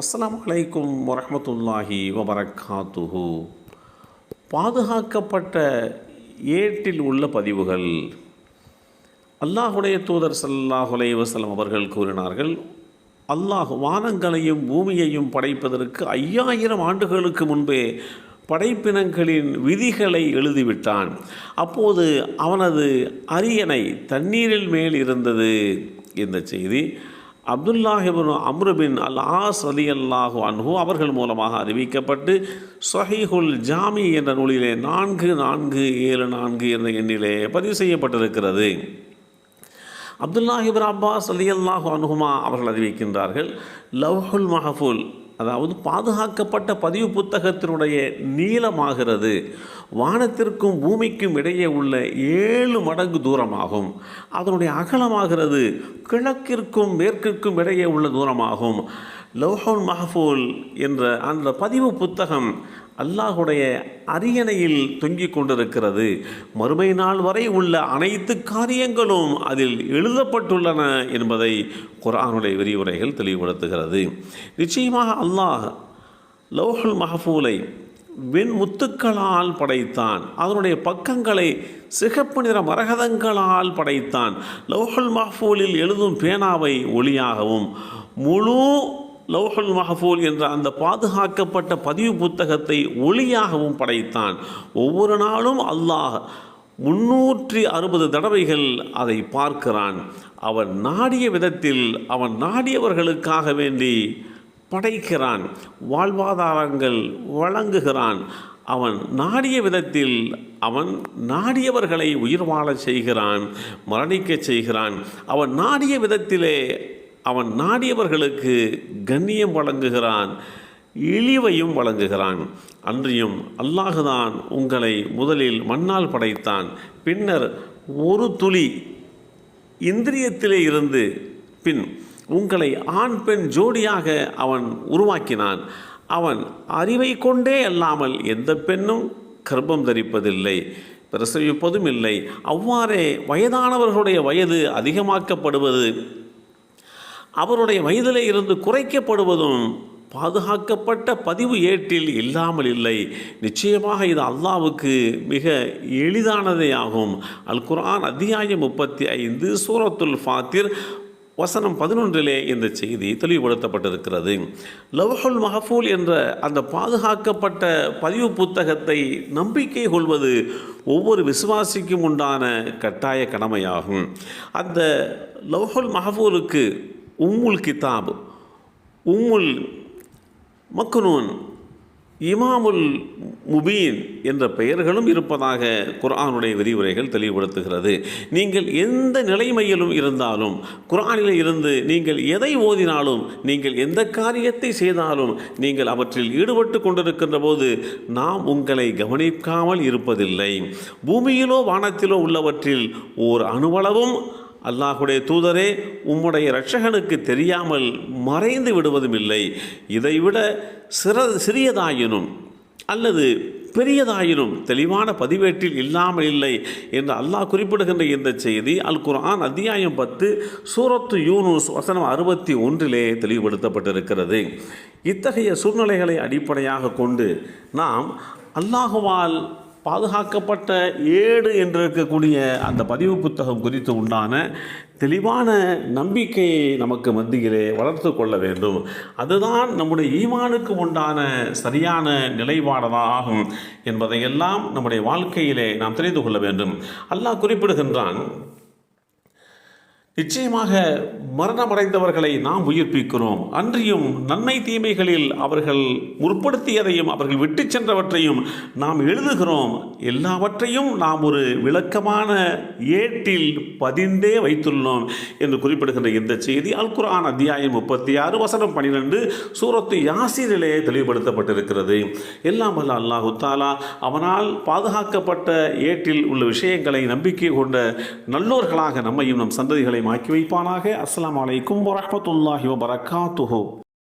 அஸ்லாம் வலைக்கும் வரமத்துல்லாஹி வபரகாத்துஹு பாதுகாக்கப்பட்ட ஏட்டில் உள்ள பதிவுகள். அல்லாஹுடைய தூதர் சல்லாஹுலே வசலம் அவர்கள் கூறினார்கள் அல்லாஹ் வானங்களையும் பூமியையும் படைப்பதற்கு ஐயாயிரம் ஆண்டுகளுக்கு முன்பே படைப்பினங்களின் விதிகளை எழுதிவிட்டான். அப்போது அவனது அரியணை தண்ணீரில் மேல் இருந்தது. இந்த செய்தி அப்துல்லாஹிபின் அம்ருபின் அல் ஆஸ் அலி அல்லாஹு அன்ஹு அவர்கள் மூலமாக அறிவிக்கப்பட்டு சொஹீஹுல் ஜாமி என்ற நூலிலே நான்கு நான்கு ஏழு நான்கு என்ற எண்ணிலே பதிவு செய்யப்பட்டிருக்கிறது. அப்துல்லாஹிபின் அப்பாஸ் அலி அல்லாஹு அன்ஹுமா அவர்கள் அறிவிக்கின்றார்கள் லவ்ஹுல் மஹஃபுல் அதாவது பாதுகாக்கப்பட்ட பதிவு புத்தகத்தினுடைய நீளமாகிறது. வானத்திற்கும் பூமிக்கும் இடையே உள்ள ஏழு மடங்கு தூரமாகும். அதனுடைய அகலமாகிறது. கிழக்கிற்கும் மேற்கிற்கும் இடையே உள்ள தூரமாகும். லவ்ஹுல் மஹஃபூல் என்ற அந்த பதிவு புத்தகம் அல்லாஹுடைய அரியணையில் தொங்கிக் கொண்டிருக்கிறது. மறுமை நாள் வரை உள்ள அனைத்து காரியங்களும் அதில் எழுதப்பட்டுள்ளன என்பதை குரானுடைய விரிவுரைகள் தெளிவுபடுத்துகிறது. நிச்சயமாக அல்லாஹ் லௌஹுல் மஹஃபூலை வெண் முத்துக்களால் படைத்தான். அதனுடைய பக்கங்களை சிகப்பு நிற மரகதங்களால் படைத்தான். லௌஹுல் மஹ்ஃபூலில் எழுதும் பேனாவை ஒளியாகவும் முழு லௌஹுல் மஹஃபூல் என்ற அந்த பாதுகாக்கப்பட்ட பதிவு புத்தகத்தை ஒளியாகவும் படைத்தான். ஒவ்வொரு நாளும் அல்லாஹ் முன்னூற்றி அறுபது தடவைகள் அதை பார்க்கிறான். அவன் நாடிய விதத்தில் அவன் நாடியவர்களுக்காக வேண்டி படைக்கிறான். வாழ்வாதாரங்கள் வழங்குகிறான். அவன் நாடிய விதத்தில் அவன் நாடியவர்களை உயிர் வாழச் செய்கிறான் மரணிக்கச் செய்கிறான். அவன் நாடிய விதத்திலே அவன் நாடியவர்களுக்கு கண்ணியம் வழங்குகிறான் இழிவையும் வழங்குகிறான். அன்றியும் அல்லாஹுதான் உங்களை முதலில் மண்ணால் படைத்தான். பின்னர் ஒரு துளி இந்திரியத்திலே இருந்து பின் உங்களை ஆண் பெண் ஜோடியாக அவன் உருவாக்கினான். அவன் அறிவை கொண்டே அல்லாமல் எந்த பெண்ணும் கர்ப்பம் தரிப்பதில்லை பிரசவிப்பதும் இல்லை அவ்வாறே வயதானவர்களுடைய வயது அதிகமாக்கப்படுவது அவருடைய வயதிலே இருந்து குறைக்கப்படுவதும் பாதுகாக்கப்பட்ட பதிவு ஏட்டில் இல்லாமல் இல்லை. நிச்சயமாக இது அல்லாவுக்கு மிக எளிதானதே ஆகும். அல் குர்ஆன் அத்தியாயம் முப்பத்தி ஐந்து சூரத்துல் ஃபாத்திர் வசனம் பதினொன்றிலே இந்த செய்தி தெளிவுபடுத்தப்பட்டிருக்கிறது. லவ்ஹுல் மஹஃபூல் என்ற அந்த பாதுகாக்கப்பட்ட பதிவு புத்தகத்தை நம்பிக்கை கொள்வது ஒவ்வொரு விசுவாசிக்கும் உண்டான கட்டாய கடமையாகும். அந்த லவ்ஹுல் மஹஃபூலுக்கு உம்முல் கிதாப் உம்முல் மக்னூன் இமாமுல் முபீன் என்ற பெயர்களும் இருப்பதாக குரானுடைய விரிவுரைகள் தெளிவுபடுத்துகிறது. நீங்கள் எந்த நிலைமையிலும் இருந்தாலும் குரானில் இருந்து நீங்கள் எதை ஓதினாலும் நீங்கள் எந்த காரியத்தை செய்தாலும் நீங்கள் அவற்றில் ஈடுபட்டு கொண்டிருக்கின்ற போது நாம் உங்களை கவனிக்காமல் இருப்பதில்லை. பூமியிலோ வானத்திலோ உள்ளவற்றில் ஓர் அணுவளவும் அல்லாஹுடைய தூதரே உம்முடைய இரட்சகனுக்கு தெரியாமல் மறைந்து விடுவதும் இல்லை. இதைவிட சிற சிறியதாயினும் அல்லது பெரியதாயினும் தெளிவான பதிவேட்டில் இல்லாமல் இல்லை என்று அல்லாஹ் குறிப்பிடுகின்ற இந்த செய்தி அல் குர்ஆன் அத்தியாயம் பத்து சூரத்து யூனூஸ் வசனம் அறுபத்தி ஒன்றிலே தெளிவுபடுத்தப்பட்டிருக்கிறது. இத்தகைய சூழ்நிலைகளை அடிப்படையாக கொண்டு நாம் அல்லாஹுவால் பாதுகாக்கப்பட்ட ஏடு என்று இருக்கக்கூடிய அந்த பதிவு புத்தகம் குறித்து உண்டான தெளிவான நம்பிக்கையை நமக்கு மத்தியிலே வளர்த்து கொள்ள வேண்டும். அதுதான் நம்முடைய ஈமானுக்கு உண்டான சரியான நிலைப்பாடதாகும் என்பதையெல்லாம் நம்முடைய வாழ்க்கையிலே நாம் தெரிந்து கொள்ள வேண்டும். அல்லாஹ் குறிப்பிடுகின்றான் நிச்சயமாக மரணமடைந்தவர்களை நாம் உயிர்ப்பிக்கிறோம். அன்றியும் நன்மை தீமைகளில் அவர்கள் முற்படுத்தியதையும் அவர்கள் விட்டு சென்றவற்றையும் நாம் எழுதுகிறோம். எல்லாவற்றையும் நாம் ஒரு விளக்கமான ஏட்டில் பதிந்தே வைத்துள்ளோம் என்று குறிப்பிடுகின்ற இந்த செய்தி அல் குரான் அத்தியாயம் முப்பத்தி ஆறு வசனம் பனிரெண்டு சூரத்து யாசிரிலே தெளிவுபடுத்தப்பட்டிருக்கிறது. எல்லாம் வல்ல அல்லாஹு தாலா அவனால் பாதுகாக்கப்பட்ட ஏட்டில் உள்ள விஷயங்களை நம்பிக்கை கொண்ட நல்லோர்களாக நம்மையும் நம் சந்ததிகளையும் ஆக்கி வைப்பானாக அஸ்லாம் வலைக்கும் வரமத்துல்லாஹி வபரகாத்துஹு